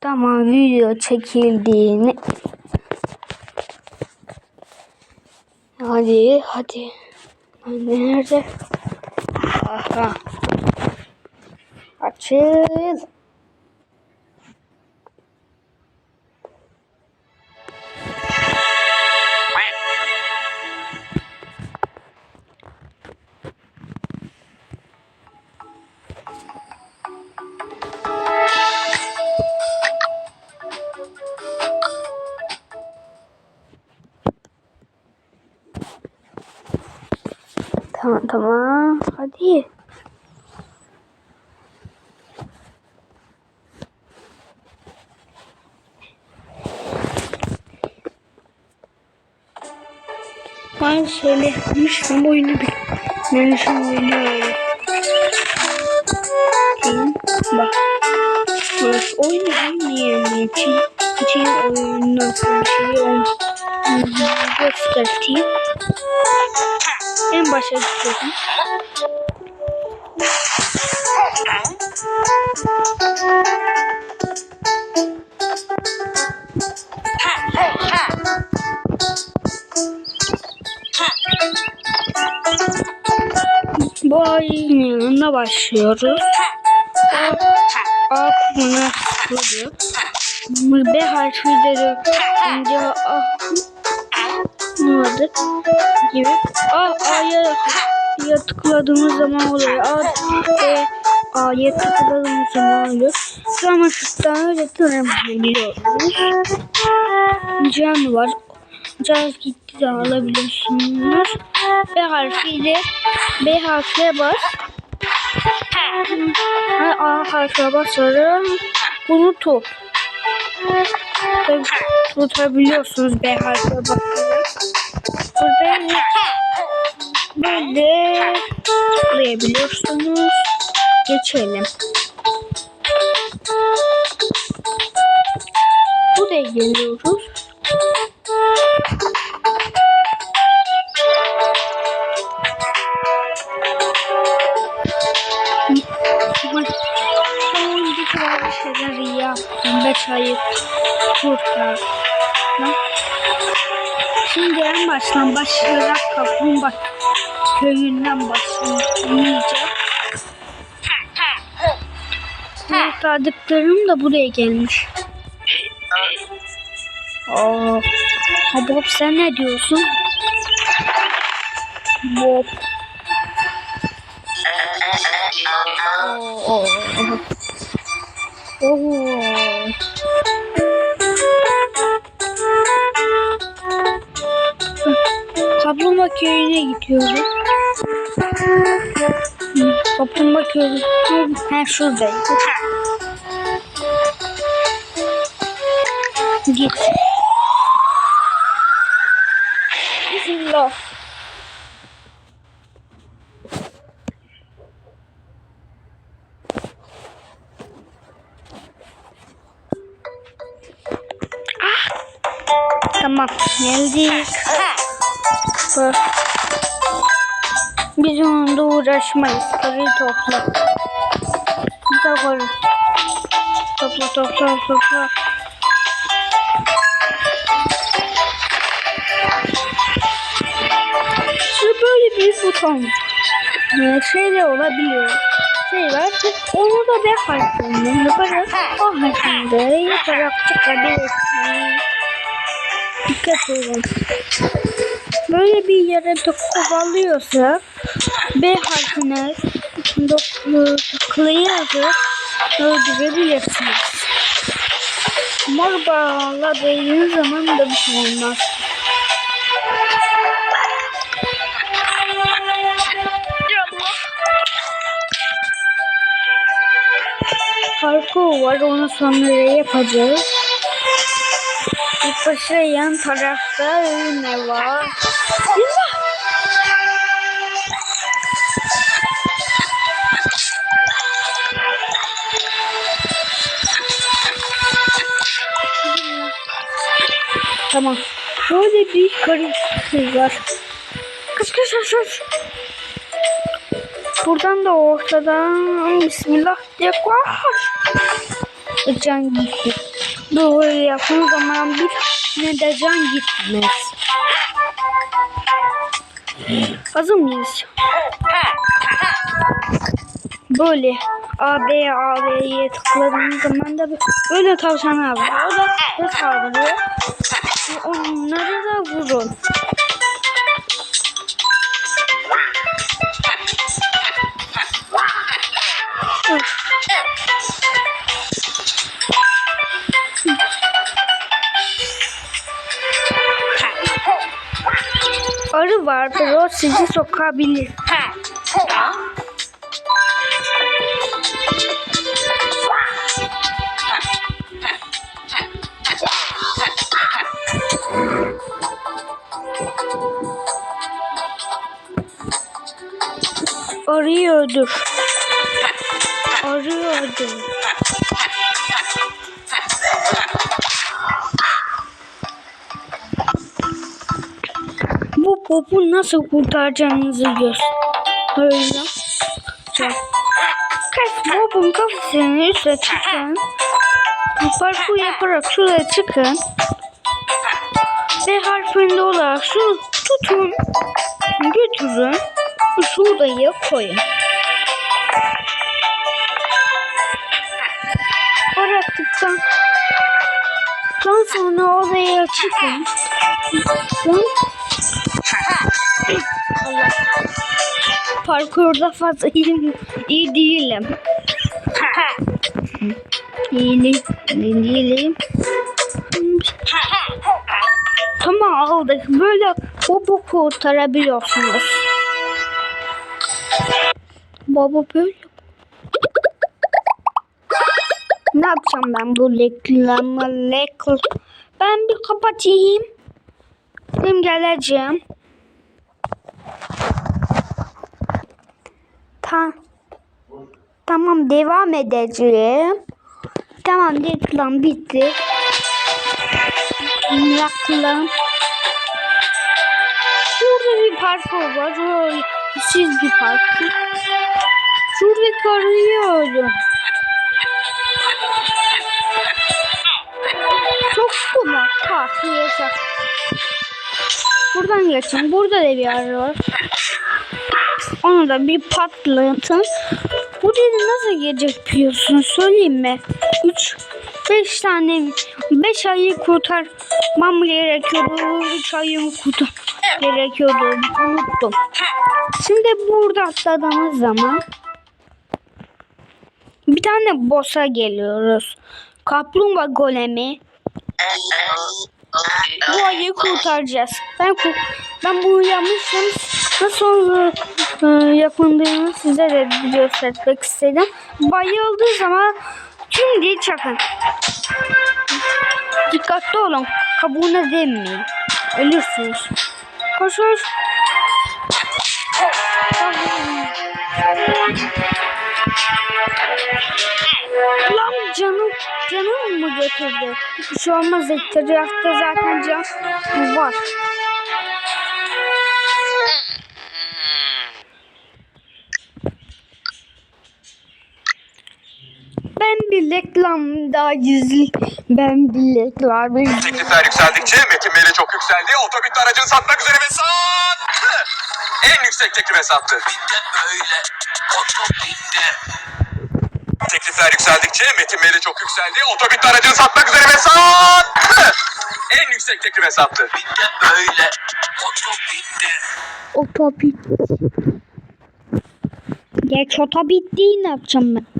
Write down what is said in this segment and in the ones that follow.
Tamam video çekildiğini. Hadi hadi. Nerede? Aha. Açıl. Tamam tamam. Hadi. Aynı şeyle yapmıştım oyunu öyle. Bakayım. Bak. Burası oyunu bilmeyen için için oyunu şey. Göstereyim. En başa gidiyorum. Bu ayın yanına başlıyoruz. A kumuna tıklıyor. B harfileri önce A olmadı gibi. A A'ya ya tıkladığımız zaman oluyor. A B A'ya tıkladığımız zaman oluyor. Sonra şuradan öyle tırmanabiliyoruz. Can var. Can gitti de alabiliyorsunuz. B harfiyle B harfine bas. A harfine basarım. Bunu. Tabii tutabiliyorsunuz B harfine basarak. Burada böyle tıklayabiliyorsunuz. Geçelim. Buraya geliyoruz. Şeyleri yaptım. Beş ayı kurtardım. Şimdi en baştan başlayarak kaplumbağa köyünden başlayacağım. Kurtardıklarım da buraya gelmiş. Aa, Bob sen ne diyorsun? Bob. Oo. Oo. Kaplumbağa köyüne gidiyorum. Hı, Kaplumbağa köyü. Ha şuradayım. Git. Bak. Biz onunla uğraşmayız. Parayı topla. Bir de koy. Topla topla topla. Şu böyle bir buton. Ee, şey de olabiliyor. Şey var. Onu da B harfinden yaparak O harfinde yaparak çıkabilirsiniz. Dikkat edin. Böyle bir yere kovalıyorsa B harfine tıklayarak öldürebilirsiniz. Mor bağladığınız zaman da bir şey olmaz. Parkur var onu sonra yapacağız. İlk başta yan tarafta ne var? Yılmaz! Tamam. Böyle bir karışık var. Kış kış kış kış. Buradan da ortadan Bismillah diye koş. Can gitti. Böyle yaptığın zaman bir ne de can gitmez. Hazır mıyız? Böyle A, B, A, B'ye tıkladığınız zaman da böyle tavşanlar var. O da saldırıyor. Onları da vurun. Arı vardır o sizi sokabilir. Arıyı öldür. Arıyı öldür. Bu popu nasıl kurtaracağınızı göstereceğim. Kaç popun kafasını üstüne çıkın. Parkur yaparak şuraya çıkın. B harfinde olarak şunu tutun. Götürün. Şuraya koyun. Bıraktıktan sonra oraya çıkın. Parkurda fazla iyi, iyi değilim. İyi değil- iyi değilim. Tamam aldık. Böyle bobu kurtarabiliyorsunuz. Baba böyle. Ne yapacağım ben bu reklamı rekl Ben bir kapatayım. Ben geleceğim. Ta tamam devam edeceğim. Tamam reklam bitti. Reklam. Şurada bir parkur var. O siz bir parkur. Şuradaki arıyı öldüm. Çok kulak tahliye Buradan geçin. Burada da bir yer var. Onu da bir patlatın. Buraya nasıl gelecek biliyorsun söyleyeyim mi? 3 5 tane 5 ayı kurtarmam gerekiyordu. 3 ayımı kurtar gerekiyordu. Unuttum. Şimdi burada atladığımız zaman bir tane boss'a geliyoruz. Kaplumbağa golemi. Bu ayı kurtaracağız. Ben ben bunu yapmıştım. Nasıl yapıldığını size de göstermek istedim. Bayıldığı zaman tüm diye çakın. Dikkatli olun. Kabuğuna değmeyin. Ölürsünüz. Koş. Lan canım, canım mı götürdü? Bir şey olmaz. Etrafta zaten can var. Ben bir reklam daha gizli. Ben bir reklam. Teklifler yükseldikçe Metin Bey'le çok yükseldi. Otobüs aracını satmak üzere ve sattı. En yüksek teklife sattı. böyle otobitti. Teklifler yükseldikçe Metin Bey'le çok yükseldi. Otobüs aracını satmak üzere ve sattı. En yüksek teklife sattı. Bir de böyle otobitti. Otobüs. Geç otobüs değil ne yapacağım ben?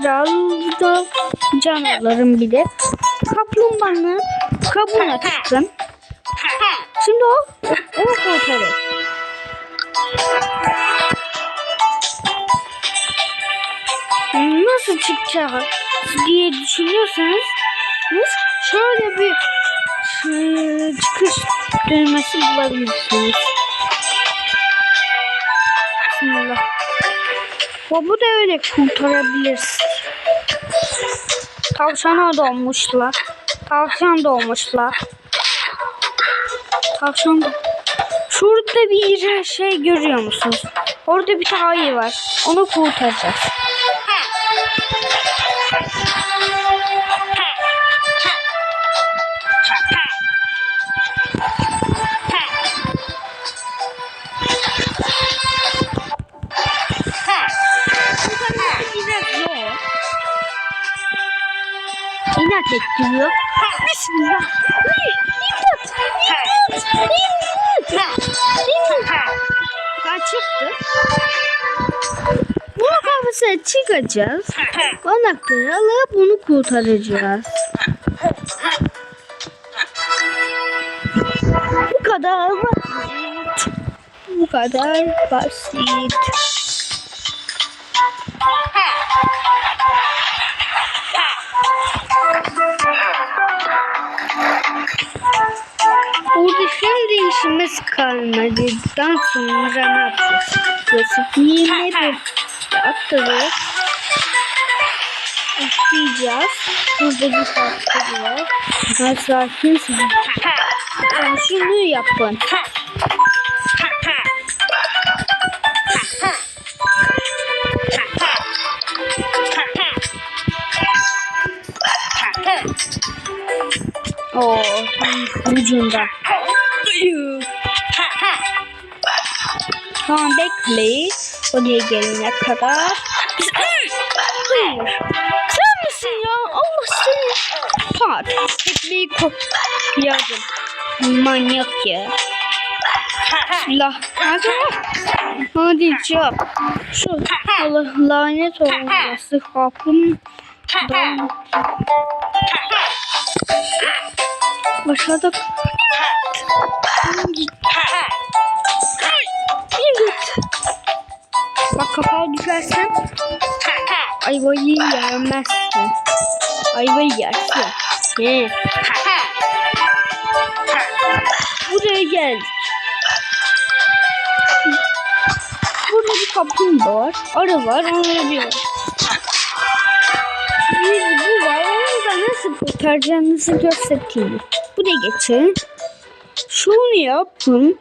Anahtarı aldı. Can alırım bir de. Kaplumbağanın kabuğuna tıkın. Şimdi o, o kurtarır. Nasıl çıkacak diye düşünüyorsanız şöyle bir e, çıkış düğmesi bulabilirsiniz. Bismillah. Babu da öyle kurtarabilirsin. Tavşana doğmuşlar. Tavşan doğmuşlar. Tavşan da... Şurada bir şey görüyor musunuz? Orada bir tane ayı var. Onu kurtaracağız. Ettiriyor. Bismillah. İmdat! İmdat! İmdat! İmdat! Çıktı. Bunu kafasına çıkacağız. Anahtarı alıp bunu kurtaracağız. Bu kadar basit. Bu kadar basit. Kalmadıktan sonra ne yapacağız? Resipileri attık. Başlayacağız. Burada bir farklı var. Ben sakinsin. Ben şunu yapın. Oo, tam ucunda. Tamam bekle. Oraya gelene kadar. Hayır. Sen misin ya? Allah seni. Pat. Tekmeyi kopyadım. Manyak ya. Bismillah. Hadi. Hadi. Şu Allah lanet olması kapım. Aşağıda git. Kapağı düşersen ayvayı yemezsin. Ayvayı yersin. He. Buraya geldik. Burada bir kapım var. Arı var. Onları bir bir bu var. Onu da nasıl kurtaracağınızı göstereyim. Buraya geçin. Şunu yapın.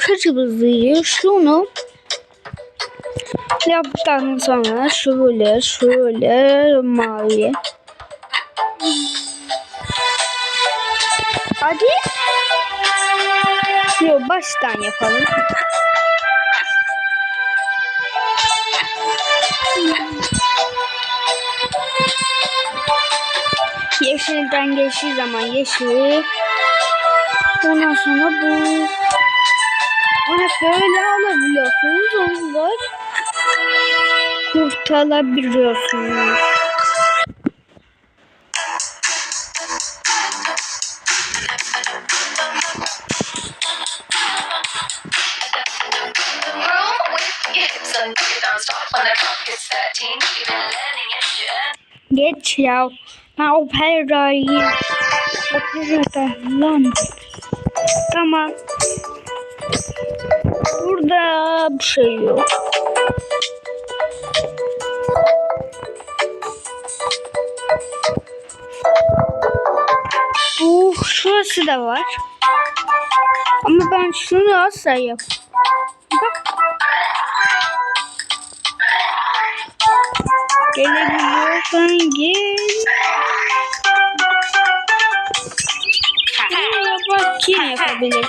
Kırmızıyı şunu yaptıktan sonra şöyle şöyle mavi. Hadi. Yok baştan yapalım. Yeşilden geçtiği zaman yeşil. Ondan sonra bu. Onu böyle alabiliyorsunuz. Da kurtarabiliyorsunuz. room with your hips and you don't stop when the clock hits 13. You've been learning your shit. Geç ya. Ben operayı operada lan. Tamam. Burada bir şey yok. Bu şurası da var. Ama ben şunu asla yap. Bak. Gelebiliyorsan gel. Buraya bak kim yapabilir?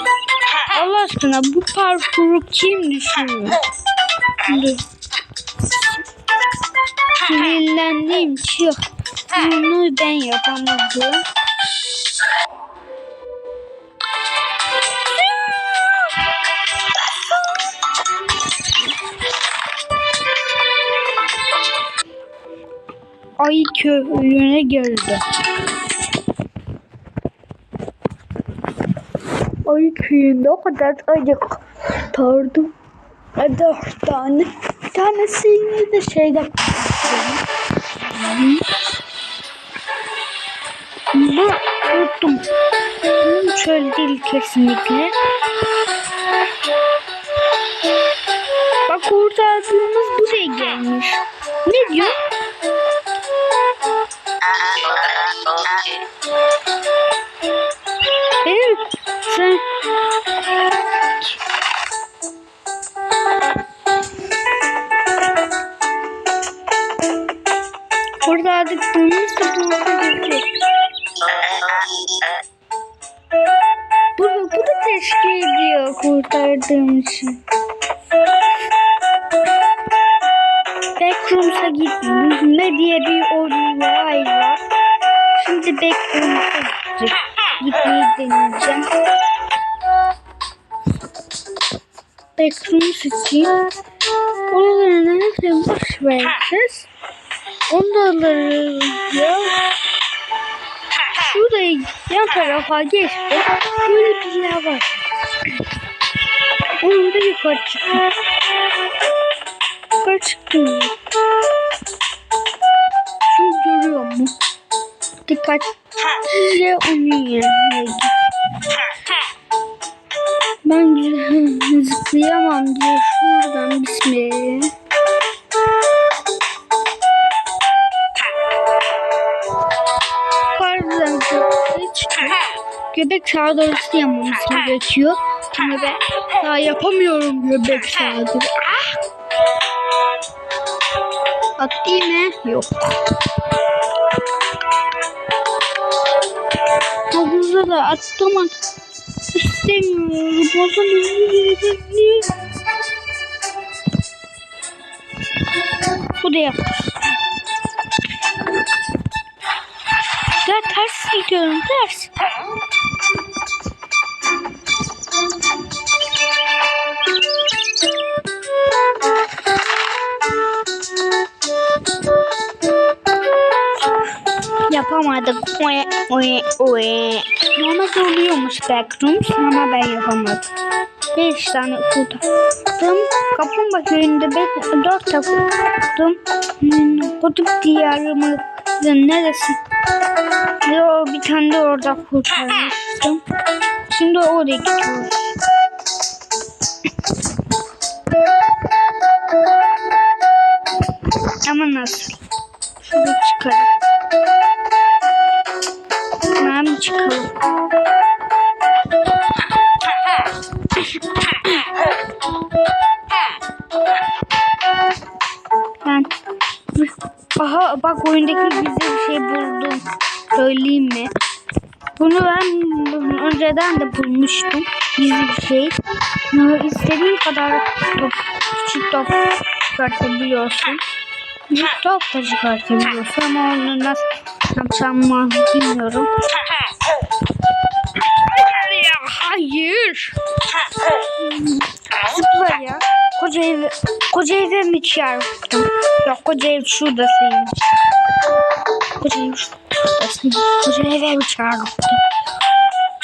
Allah aşkına bu parkuru kim düşünüyor? Dur. Sinirlendim çık. Bunu ben yapamadım. Ay köyüne geldi. Ay köyünde o kadar acık tardım. Dört tane. Bir tanesini de şeyden Bu unuttum. Hmm, Şöyle değil kesinlikle. Bak kurtardığımız buraya gelmiş. Ne diyor? Bu, bu da teşkil ediyor kurtardığım için. Backrooms'a gitme diye bir olay var. Şimdi Backrooms'a gidecek. Gitmeyi deneyeceğim. Backroom için oraları nerede boş vereceğiz. Onları ya şurayı yan tarafa geçti. Böyle bir yer var. Onun da yukarı çıktı. Yukarı çıktı. Şunu görüyor mu? Dikkatlice onun yerine git. Ben zıplayamam diye göbek saldırısı yapmamız gerekiyor. Ama ben daha yapamıyorum göbek saldırı. Ah! Atlayayım mı? Yok. Havuza da atlamak istemiyorum. Zaman Bu da yap. Ya ters gidiyorum ters. Oye, oye, oye. Normalde oluyormuş backrooms ama ben yapamadım. Beş tane kurtardım. Kaplumbağa köyünde beş, dört takıldım. Kutup diyarımı neresi? Yo bir tane de orada kurtarmıştım. Şimdi oraya gidiyoruz. Ama nasıl? Şurada çıkalım. Hemen çıkalım. Ben Aha bak oyundaki gizli bir şey buldum. Söyleyeyim mi? Bunu ben önceden de bulmuştum. Gizli bir şey. İstediğin kadar top, küçük top çıkartabiliyorsun. Büyük top da çıkartabiliyorsun ama onu nasıl yapacağımı bilmiyorum. Hayır. Zıpla ya. Koca ev, koca eve mi çarptım? Yok koca ev şuradasıymış. Koca ev şuradasıymış. Koca eve mi çarptım?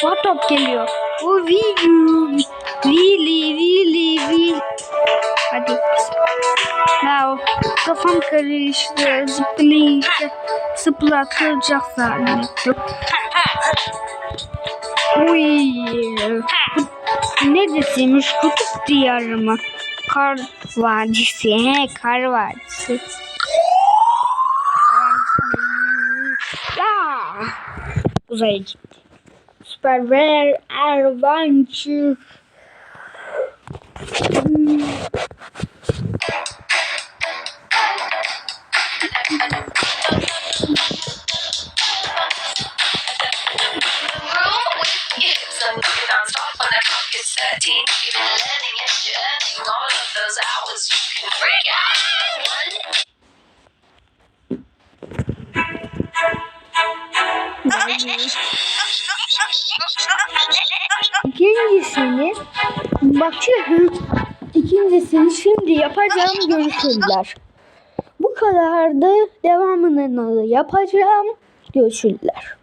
O top geliyor. O Vili. Vili, Vili, Vili. Hadi. Ya kafam karıştı. Zıplayınca zıplatılacak zannettim. Uy. Neresiymiş? Kutup diyarı mı? Kar vadisi. He, kar vadisi. Ya. Uzaya gitti. Super Rare Adventure. Hmm. Görüşürler. Bu kadardı. Devamını yapacağım. Görüşürler.